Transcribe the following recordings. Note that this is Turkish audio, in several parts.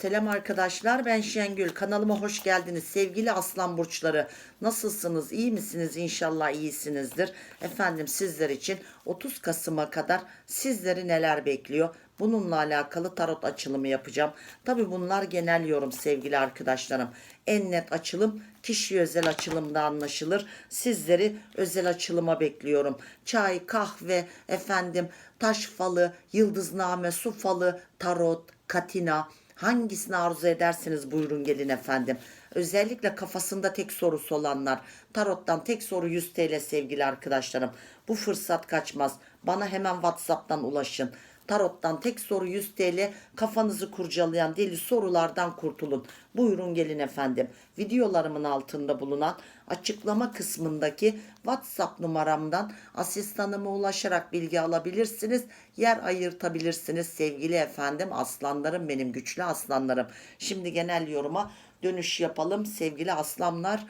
Selam arkadaşlar ben Şengül. Kanalıma hoş geldiniz. Sevgili aslan burçları nasılsınız? İyi misiniz? İnşallah iyisinizdir. Efendim sizler için 30 Kasım'a kadar sizleri neler bekliyor? Bununla alakalı tarot açılımı yapacağım. Tabi bunlar genel yorum sevgili arkadaşlarım. En net açılım kişi özel açılımda anlaşılır. Sizleri özel açılıma bekliyorum. Çay kahve efendim taş falı yıldızname su falı tarot katina Hangisini arzu ederseniz buyurun gelin efendim. Özellikle kafasında tek sorusu olanlar. Tarot'tan tek soru 100 TL sevgili arkadaşlarım. Bu fırsat kaçmaz. Bana hemen WhatsApp'tan ulaşın. Tarot'tan tek soru 100 TL kafanızı kurcalayan deli sorulardan kurtulun. Buyurun gelin efendim. Videolarımın altında bulunan açıklama kısmındaki WhatsApp numaramdan asistanıma ulaşarak bilgi alabilirsiniz. Yer ayırtabilirsiniz sevgili efendim aslanlarım benim güçlü aslanlarım. Şimdi genel yoruma dönüş yapalım sevgili aslanlar.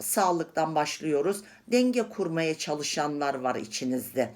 Sağlıktan başlıyoruz. Denge kurmaya çalışanlar var içinizde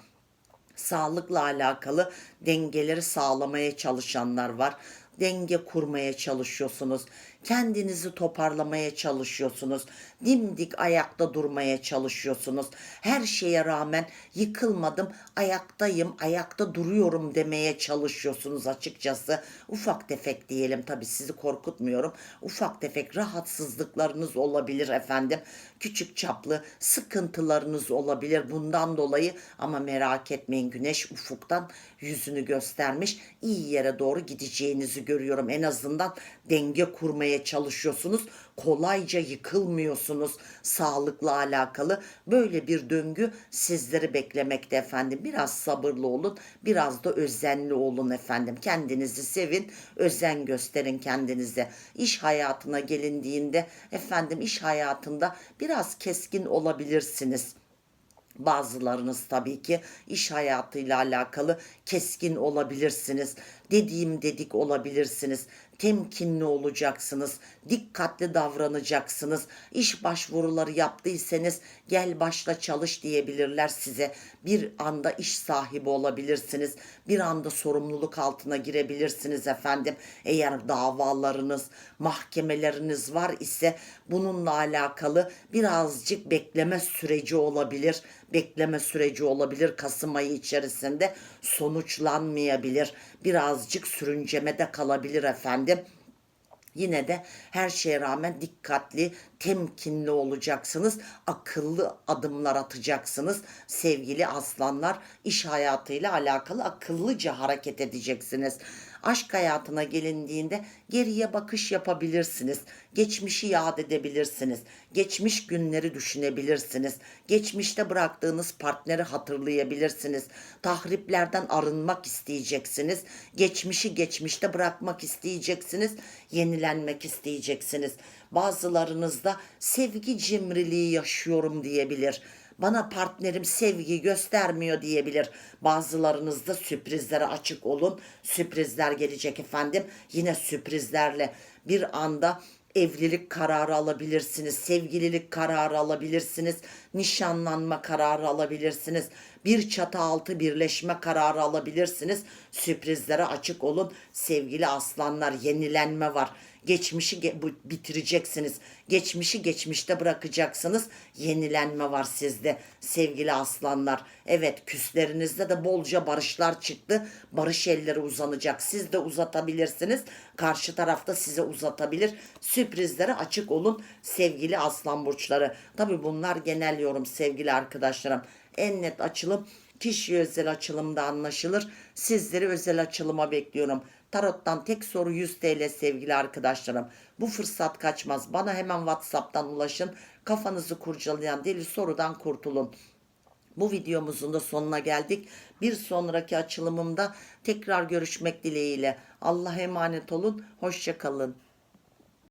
sağlıkla alakalı dengeleri sağlamaya çalışanlar var. Denge kurmaya çalışıyorsunuz. Kendinizi toparlamaya çalışıyorsunuz. Dimdik ayakta durmaya çalışıyorsunuz. Her şeye rağmen yıkılmadım, ayaktayım, ayakta duruyorum demeye çalışıyorsunuz açıkçası. Ufak tefek diyelim tabii sizi korkutmuyorum. Ufak tefek rahatsızlıklarınız olabilir efendim. Küçük çaplı sıkıntılarınız olabilir bundan dolayı ama merak etmeyin güneş ufuktan yüzünü göstermiş. iyi yere doğru gideceğinizi görüyorum. En azından denge kurmaya çalışıyorsunuz. Kolayca yıkılmıyorsunuz sağlıkla alakalı. Böyle bir döngü sizleri beklemekte efendim. Biraz sabırlı olun, biraz da özenli olun efendim. Kendinizi sevin, özen gösterin kendinize. İş hayatına gelindiğinde efendim iş hayatında biraz keskin olabilirsiniz. Bazılarınız tabii ki iş hayatıyla alakalı keskin olabilirsiniz. Dediğim dedik olabilirsiniz. Temkinli olacaksınız. Dikkatli davranacaksınız. İş başvuruları yaptıysanız gel başla çalış diyebilirler size. Bir anda iş sahibi olabilirsiniz. Bir anda sorumluluk altına girebilirsiniz efendim. Eğer davalarınız, mahkemeleriniz var ise bununla alakalı birazcık bekleme süreci olabilir. Bekleme süreci olabilir Kasım ayı içerisinde sonuçlanmayabilir. Birazcık sürüncemede kalabilir efendim. Yine de her şeye rağmen dikkatli, temkinli olacaksınız. Akıllı adımlar atacaksınız. Sevgili aslanlar, iş hayatıyla alakalı akıllıca hareket edeceksiniz. Aşk hayatına gelindiğinde geriye bakış yapabilirsiniz. Geçmişi yad edebilirsiniz. Geçmiş günleri düşünebilirsiniz. Geçmişte bıraktığınız partneri hatırlayabilirsiniz. Tahriplerden arınmak isteyeceksiniz. Geçmişi geçmişte bırakmak isteyeceksiniz. Yenilenmek isteyeceksiniz. Bazılarınızda sevgi cimriliği yaşıyorum diyebilir bana partnerim sevgi göstermiyor diyebilir. Bazılarınızda sürprizlere açık olun. Sürprizler gelecek efendim. Yine sürprizlerle bir anda evlilik kararı alabilirsiniz, sevgililik kararı alabilirsiniz, nişanlanma kararı alabilirsiniz, bir çatı altı birleşme kararı alabilirsiniz. Sürprizlere açık olun sevgili aslanlar. Yenilenme var. Geçmişi ge- bitireceksiniz. Geçmişi geçmişte bırakacaksınız. Yenilenme var sizde sevgili aslanlar. Evet küslerinizde de bolca barışlar çıktı. Barış elleri uzanacak. Siz de uzatabilirsiniz. Karşı tarafta size uzatabilir. Sürprizlere açık olun sevgili aslan burçları. Tabi bunlar genel yorum sevgili arkadaşlarım. En net açılım kişi özel açılımda anlaşılır. Sizleri özel açılıma bekliyorum. Tarot'tan tek soru 100 TL sevgili arkadaşlarım. Bu fırsat kaçmaz. Bana hemen WhatsApp'tan ulaşın. Kafanızı kurcalayan deli sorudan kurtulun. Bu videomuzun da sonuna geldik. Bir sonraki açılımımda tekrar görüşmek dileğiyle. Allah'a emanet olun. Hoşçakalın.